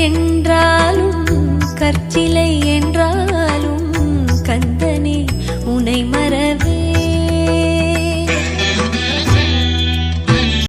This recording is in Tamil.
என்றாலும் கற்சிலை